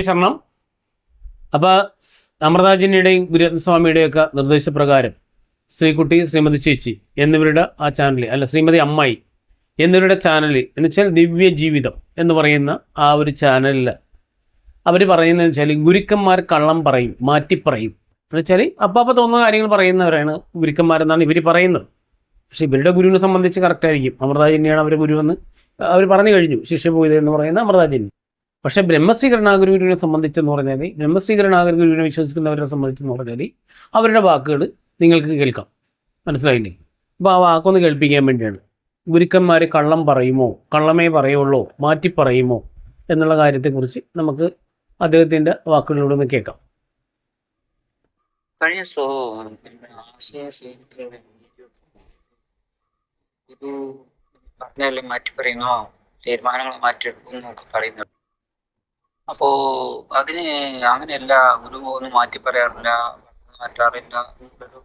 ശരണം അപ്പോൾ അമൃതാജിന്റെയും ഗുരുരത്നസ്വാമിയുടെയും ഒക്കെ നിർദ്ദേശപ്രകാരം ശ്രീകുട്ടി ശ്രീമതി ചേച്ചി എന്നിവരുടെ ആ ചാനൽ അല്ല ശ്രീമതി അമ്മായി എന്നിവരുടെ ചാനൽ എന്ന് വെച്ചാൽ ദിവ്യ ജീവിതം എന്ന് പറയുന്ന ആ ഒരു ചാനലിൽ അവർ പറയുന്നതെന്ന് വെച്ചാൽ ഗുരുക്കന്മാർ കള്ളം പറയും മാറ്റിപ്പറയും എന്ന് വെച്ചാൽ അപ്പം തോന്നുന്ന കാര്യങ്ങൾ പറയുന്നവരാണ് ഗുരുക്കന്മാരെന്നാണ് ഇവർ പറയുന്നത്. പക്ഷേ ഇവരുടെ ഗുരുവിനെ സംബന്ധിച്ച് കറക്റ്റായിരിക്കും അമൃതാജിനെയാണ് അവരുടെ ഗുരുവെന്ന് അവർ പറഞ്ഞു കഴിഞ്ഞു. ശിഷ്യപൂജ എന്ന് പറയുന്ന അമൃതാജിനി പക്ഷേ ബ്രഹ്മശ്രീ കരുണാഗുരുവിനെ സംബന്ധിച്ചെന്ന് പറഞ്ഞാൽ ബ്രഹ്മശ്രീ കരുണാഗുരുവിനെ വിശ്വസിക്കുന്നവരെ സംബന്ധിച്ചെന്ന് പറഞ്ഞാൽ അവരുടെ വാക്കുകൾ നിങ്ങൾക്ക് കേൾക്കാം. മനസ്സിലായില്ലേ? അപ്പോൾ ആ വാക്കൊന്ന് കേൾപ്പിക്കാൻ വേണ്ടിയാണ്. ഗുരുക്കന്മാർ കള്ളം പറയുമോ? കള്ളമേ പറയുള്ളൂ മാറ്റി പറയുമോ? എന്നുള്ള കാര്യത്തെക്കുറിച്ച് നമുക്ക് അദ്ദേഹത്തിന്റെ വാക്കുകളിലൂടെ ഒന്ന് കേൾക്കാം. കഴിഞ്ഞ പറഞ്ഞതെല്ലാം മാറ്റി പറയുന്നോ? തീരുമാനങ്ങൾ മാറ്റിയെടുക്കും എന്നൊക്കെ പറയുന്നുണ്ട് അപ്പോ അതിന് അങ്ങനെയല്ല ഒരു ഒന്നും മാറ്റി പറയാറില്ല മാറ്റാറില്ല ഒരു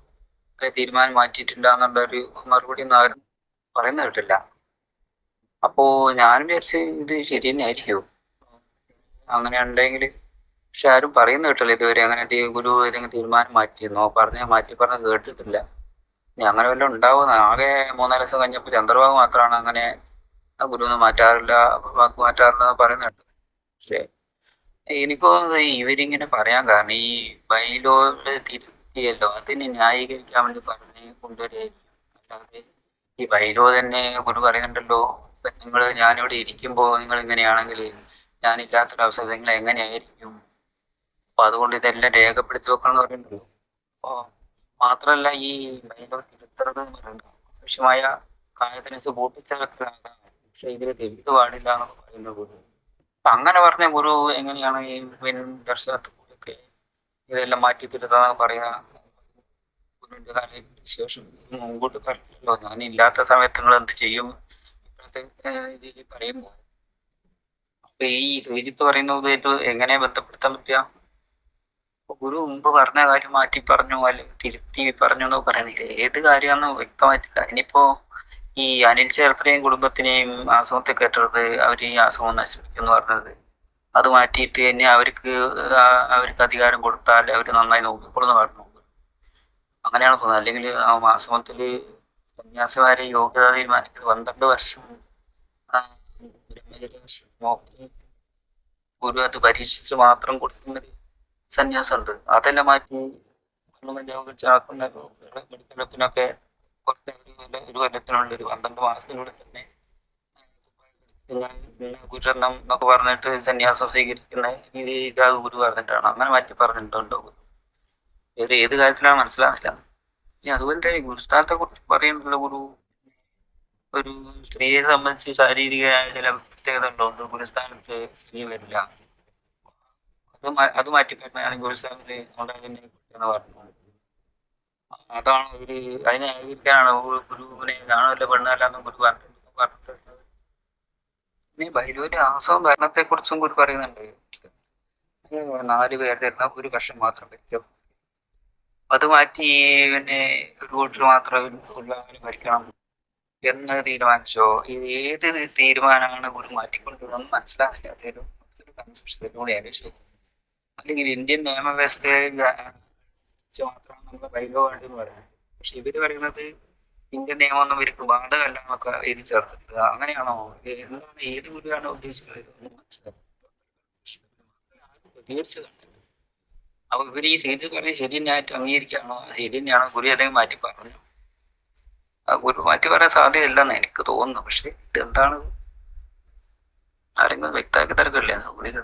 തീരുമാനം മാറ്റിയിട്ടില്ല എന്നുള്ളൊരു മറുപടി ഒന്നും ആരും പറയുന്ന കേട്ടില്ല. അപ്പോ ഞാനും വിചാരിച്ച് ഇത് ശരി തന്നെ ആയിരിക്കും. അങ്ങനെ ഉണ്ടെങ്കിൽ പക്ഷെ ആരും പറയുന്ന കേട്ടില്ല ഇതുവരെ അങ്ങനെ ഗുരു ഏതെങ്കിലും തീരുമാനം മാറ്റിയെന്നോ പറഞ്ഞ മാറ്റി പറഞ്ഞ കേട്ടിട്ടില്ല. ഇനി അങ്ങനെ വല്ലതും ഉണ്ടാവുന്ന ആകെ മൂന്നാൽ ദിവസം കഴിഞ്ഞപ്പോൾ ചന്ദ്രബാബു മാത്രമാണ് അങ്ങനെ ആ ഗുരു ഒന്നും മാറ്റാറില്ല വാക്ക് മാറ്റാറില്ല പറയുന്ന കേട്ടത് പക്ഷേ എനിക്ക് തോന്നുന്നത് ഇവരിങ്ങനെ പറയാൻ കാരണം ഈ ബൈലോട് തിരുത്തിയല്ലോ അതിനെ ന്യായീകരിക്കാൻ വേണ്ടി പറഞ്ഞ് കൊണ്ടുവരികയായിരിക്കും അല്ലാതെ ഈ ബൈലോ തന്നെ ഗുരു പറയുന്നുണ്ടല്ലോ നിങ്ങൾ ഞാനിവിടെ ഇരിക്കുമ്പോൾ നിങ്ങൾ ഇങ്ങനെയാണെങ്കിൽ ഞാനില്ലാത്തൊരവസ്ഥ നിങ്ങൾ എങ്ങനെയായിരിക്കും? അപ്പൊ അതുകൊണ്ട് ഇതെല്ലാം രേഖപ്പെടുത്തി വെക്കണം എന്ന് പറയുന്നുണ്ടല്ലോ. അപ്പോ മാത്രല്ല ഈ ബൈലോ തിരുത്തരുത് എന്ന് പറയുന്നത്. ആവശ്യമായ കാര്യത്തിന് കൂട്ടിച്ചേർക്കലാകാം പക്ഷെ ഇതിൽ തിരുത്തു പാടില്ല എന്ന് പറയുന്നത് ഗുരു അപ്പൊ അങ്ങനെ പറഞ്ഞ ഗുരു എങ്ങനെയാണ് ഈ പിൻ ദർശനത്തിൽ ഇതെല്ലാം മാറ്റി തിരുത്താന്ന് പറയുന്ന ഗുരുവിന്റെ കാലത്തിന് ശേഷം മുമ്പോട്ട് പറഞ്ഞല്ലോ ഞാൻ ഇല്ലാത്ത സമയത്ത് നിങ്ങൾ എന്ത് ചെയ്യും? ഇതിൽ പറയുമ്പോൾ. അപ്പൊ ഈ ശ്രീജിത്ത് പറയുന്നതായിട്ട് എങ്ങനെ ബന്ധപ്പെടുത്താൻ പറ്റുക? ഗുരു മുമ്പ് പറഞ്ഞ കാര്യം മാറ്റി പറഞ്ഞു അല്ലെങ്കിൽ തിരുത്തി പറഞ്ഞു എന്ന് പറയണില്ല ഏത് കാര്യമാണെന്ന് വ്യക്തമായിട്ടില്ല. ഇനിയിപ്പോ ഈ അനിൽ ചേർത്തനെയും കുടുംബത്തിനെയും അസുഖത്തെ കയറ്റരുത് അവർ ഈ അസുഖം നശിപ്പിക്കുന്നു പറഞ്ഞത് അത് മാറ്റിയിട്ട് തന്നെ അവർക്ക് അവർക്ക് അധികാരം കൊടുത്താൽ അവർ നന്നായി നോക്കിക്കൊള്ളുന്ന പറഞ്ഞു അങ്ങനെയാണ് തോന്നുന്നത് അല്ലെങ്കിൽ ആ ആശ്രമത്തിൽ സന്യാസിമാരെ യോഗ്യത തീരുമാനിക്കുന്നത് പന്ത്രണ്ട് വർഷം ഗുരു അത് പരീക്ഷിച്ച് മാത്രം കൊടുക്കുന്നൊരു സന്യാസമുണ്ട് അതെല്ലാം മാറ്റി ഗവൺമെന്റ് മെഡിക്കൽ മെഡിക്കലപ്പിനൊക്കെ കുറച്ച് ഒരു ഒരു കൊല്ലത്തിനുള്ളിൽ ഒരു പന്ത്രണ്ട് മാസത്തിനുള്ളിൽ തന്നെ ഗുരുരത്നം എന്നൊക്കെ പറഞ്ഞിട്ട് സന്യാസം സ്വീകരിക്കുന്ന രീതി ഗുരു പറഞ്ഞിട്ടാണ്. അങ്ങനെ മാറ്റി പറഞ്ഞിട്ടുണ്ടോ വേറെ ഏത് കാര്യത്തിലാണ് മനസ്സിലാകുന്നില്ല ഇനി അതുപോലെ ഗുരുസ്ഥാനത്തെ കുറിച്ച് പറയുന്നുണ്ടല്ലോ ഗുരു. ഒരു സ്ത്രീയെ സംബന്ധിച്ച് ശാരീരികമായ ചില പ്രത്യേകത ഉണ്ടോ? ഗുരുസ്ഥാനത്ത് സ്ത്രീ വരില്ല. അത് അത് മാറ്റി പറഞ്ഞാൽ ഗുരുസ്ഥാനത്ത് ഉണ്ടാകുന്ന പറഞ്ഞു അതാണ് ഒരു അതിനെ ന്യായീകരിക്കാനാണ് ഒരു ഗുരുവിനെ കാണുമല്ല പെണ്ണല്ലാന്നും ഗുരു പറഞ്ഞിട്ടുള്ളത് പിന്നെ ബൈരൂര് ആസവും ഭരണത്തെ കുറിച്ചും ഗുരു പറയുന്നുണ്ട്. നാല് പേരുടെ എന്നാ ഒരു വർഷം മാത്രം പറ്റും അത് മാറ്റി പിന്നെ ഒരു കൂട്ടർ മാത്രം ഉള്ളവന് ഭരിക്കണം എന്ന് തീരുമാനിച്ചോ? ഇത് ഏത് തീരുമാനമാണ് ഗുരു മാറ്റിക്കൊണ്ടിരുന്നത് മനസ്സിലാകില്ല അതൊരു കൺഫ്യൂഷനിലൂടെ ആലോചിച്ചു. അല്ലെങ്കിൽ ഇന്ത്യൻ നിയമവ്യവസ്ഥയെ വെച്ച് മാത്രമാണ് നമ്മുടെ ബൈലോ വേണ്ടതെന്ന് പറയുന്നത് പക്ഷെ ഇവർ പറയുന്നത് ഇന്ത്യൻ നിയമമൊന്നും ഇവർക്ക് ബാധകമല്ല എന്നൊക്കെ എഴുതി ചേർത്തിട്ട് അങ്ങനെയാണോ എന്താണ് ഏത് ഗുരുവാണ് ഉദ്ദേശിക്കുന്നത് ഒന്നും പ്രതികരിച്ചു കണ്ടത് അപ്പൊ ഇവർ ഈ സീതി പറഞ്ഞ ശരി തന്നെയായിട്ട് അംഗീകരിക്കുകയാണോ? അത് ശരി തന്നെയാണോ ഗുരു ഏതെങ്കിലും മാറ്റി പറഞ്ഞു. ആ ഗുരു മാറ്റി പറയാൻ സാധ്യതയില്ലെന്ന് എനിക്ക് തോന്നുന്നു. പക്ഷെ ഇത് എന്താണ് ആരെങ്കിലും വ്യക്തമാക്കി തരക്കില്ലേ ഗുരു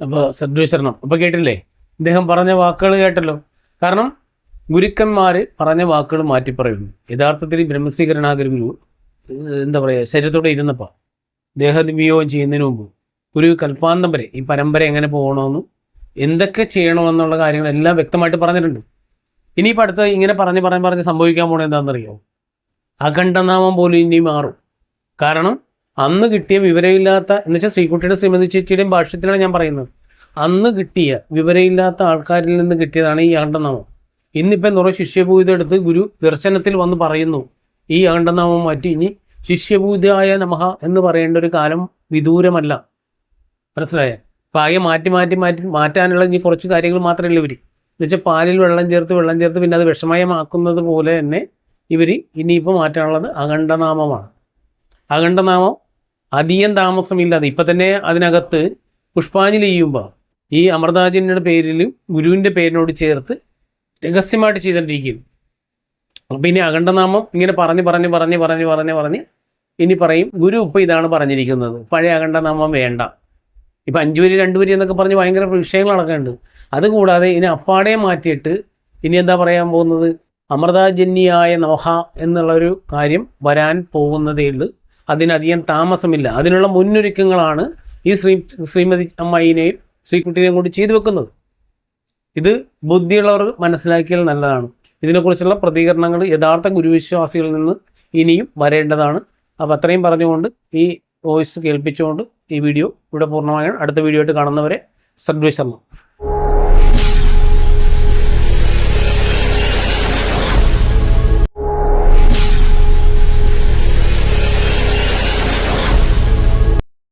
അപ്പോൾ സദ്വേശരണം അപ്പോൾ കേട്ടില്ലേ? ഇദ്ദേഹം പറഞ്ഞ വാക്കുകൾ കേട്ടല്ലോ. കാരണം ഗുരുക്കന്മാര് പറഞ്ഞ വാക്കുകൾ മാറ്റി പറയുന്നു. യഥാർത്ഥത്തിൽ ബ്രഹ്മശ്രീ എന്താ പറയുക ശരീരത്തോടെ ഇരുന്നപ്പോൾ ദേഹവിയോഗം ചെയ്യുന്നതിന് മുമ്പ് ഒരു കൽപ്പാന്തം വരെ ഈ പരമ്പര എങ്ങനെ പോകണമെന്നും എന്തൊക്കെ ചെയ്യണമെന്നുള്ള കാര്യങ്ങളെല്ലാം വ്യക്തമായിട്ട് പറഞ്ഞിട്ടുണ്ട്. ഇനിയിപ്പോൾ അടുത്ത് ഇങ്ങനെ പറഞ്ഞ് പറഞ്ഞ് പറഞ്ഞ് സംഭവിക്കാൻ പോകണത് എന്താണെന്നറിയോ? അഖണ്ഡനാമം പോലും ഇനി മാറും. കാരണം അന്ന് കിട്ടിയ വിവരമില്ലാത്ത എന്ന് വെച്ചാൽ ശ്രീകുട്ടിയുടെ ശ്രീമതി ചേച്ചിയുടെയും ഭാഷ്യത്തിലാണ് ഞാൻ പറയുന്നത്. അന്ന് കിട്ടിയ വിവരമില്ലാത്ത ആൾക്കാരിൽ നിന്ന് കിട്ടിയതാണ് ഈ അഖണ്ഡനാമം ഇന്നിപ്പം എന്താ ശിഷ്യഭൂത എടുത്ത് ഗുരു ദർശനത്തിൽ വന്ന് പറയുന്നു. ഈ അഖണ്ഡനാമം മാറ്റി ഇനി ശിഷ്യഭൂതയായ നമഹ എന്ന് പറയേണ്ട ഒരു കാലം വിദൂരമല്ല. മനസ്സിലായ? അപ്പോൾ മാറ്റി മാറ്റി മാറ്റി മാറ്റാനുള്ള ഇനി കുറച്ച് കാര്യങ്ങൾ മാത്രമേ ഉള്ളൂ ഇവർ എന്നുവെച്ചാൽ പാലിൽ വെള്ളം ചേർത്ത് വെള്ളം ചേർത്ത് പിന്നെ അത് വിഷമയമാക്കുന്നത് പോലെ തന്നെ ഇവർ ഇനിയിപ്പോൾ മാറ്റാനുള്ളത് അഖണ്ഡനാമമാണ്. അഖണ്ഡനാമം അധികം താമസമില്ലാതെ ഇപ്പം തന്നെ അതിനകത്ത് പുഷ്പാഞ്ജലി ചെയ്യുമ്പോൾ ഈ അമൃതാചാര്യന്റെ പേരിൽ ഗുരുവിന്റെ പേരിനോട് ചേർത്ത് രഹസ്യമായിട്ട് ചെയ്തുകൊണ്ടിരിക്കുന്നു അപ്പം ഇനി അഖണ്ഡനാമം ഇങ്ങനെ പറഞ്ഞ് പറഞ്ഞ് പറഞ്ഞ് പറഞ്ഞ് പറഞ്ഞ് പറഞ്ഞ് ഇനി പറയും ഗുരു ഇപ്പം ഇതാണ് പറഞ്ഞിരിക്കുന്നത്. പഴയ അഖണ്ഡനാമം വേണ്ട. ഇപ്പം അഞ്ചു വരി രണ്ടു വരി എന്നൊക്കെ പറഞ്ഞ് ഭയങ്കര വിഷയങ്ങൾ നടക്കുന്നുണ്ട്. അതുകൂടാതെ ഇനി അപ്പാടെ മാറ്റിയിട്ട് ഇനി എന്താ പറയാൻ പോകുന്നത്? അമൃതാജന്യായ നോഹ എന്നുള്ളൊരു കാര്യം വരാൻ പോകുന്നതേ ഉള്ളൂ. അതിനധികം താമസമില്ല. അതിനുള്ള മുന്നൊരുക്കങ്ങളാണ് ഈ ശ്രീ ശ്രീമതി അമ്മായിനെയും ശ്രീകുട്ടിനെയും കൂടി ചെയ്തു വെക്കുന്നത്. ഇത് ബുദ്ധിയുള്ളവർ മനസ്സിലാക്കിയാൽ നല്ലതാണ്. ഇതിനെക്കുറിച്ചുള്ള പ്രതികരണങ്ങൾ യഥാർത്ഥ ഗുരുവിശ്വാസികളിൽ നിന്ന് ഇനിയും വരേണ്ടതാണ്. അപ്പോൾ അത്രയും പറഞ്ഞുകൊണ്ട് ഈ വോയിസ് കേൾപ്പിച്ചുകൊണ്ട് ഈ വീഡിയോ ഇവിടെ പൂർണമായാണ് അടുത്ത വീഡിയോ ആയിട്ട് കാണുന്നവരെ സദ്വിശർമ്മ